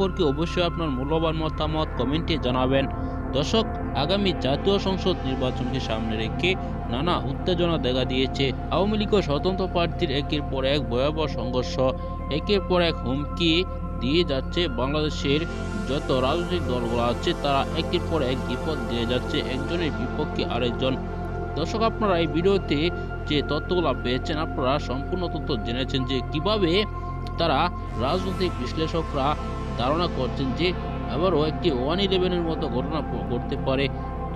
সম্পর্কে অবশ্যই আপনার মূল্যবান মতামত কমেন্টে জানাবেন। দর্শক, আগামী জাতীয় সংসদ নির্বাচনকে সামনে রেখে নানা উত্তেজনা দেখা দিয়েছে। আওয়ামী লীগ স্বতন্ত্র প্রার্থীর একের পর এক ভয়াবহ সংঘর্ষ, একের পর এক হুমকি দিয়ে যাচ্ছে বাংলাদেশের যত রাজনৈতিক দলগুলো আছে, তারা একের পর এক বিপদ দিয়ে যাচ্ছে, একজনের বিপক্ষে আরেকজন। দর্শক, আপনারা এই ভিডিওতে যে তথ্যগুলো পেয়েছেন, আপনারা সম্পূর্ণ তথ্য জেনেছেন যে কীভাবে তারা রাজনৈতিক বিশ্লেষকরা ধারণা করছেন যে আবারও একটি ওয়ান ইলেভেনের মতো ঘটনা ঘটতে পারে।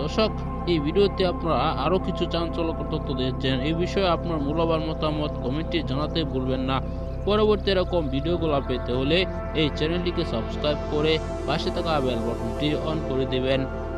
দর্শক, এই ভিডিওতে আপনারা আরও কিছু চাঞ্চল্যকর তথ্য দিয়েছেন এই বিষয়ে আপনার মূল্যবান মতামত কমেন্টে জানাতে ভুলবেন না। পরবর্তী এরকম ভিডিওগুলো পেতে হলে এই চ্যানেলটিকে সাবস্ক্রাইব করে পাশে থাকা বেল বাটনটি অন করে দেবেন।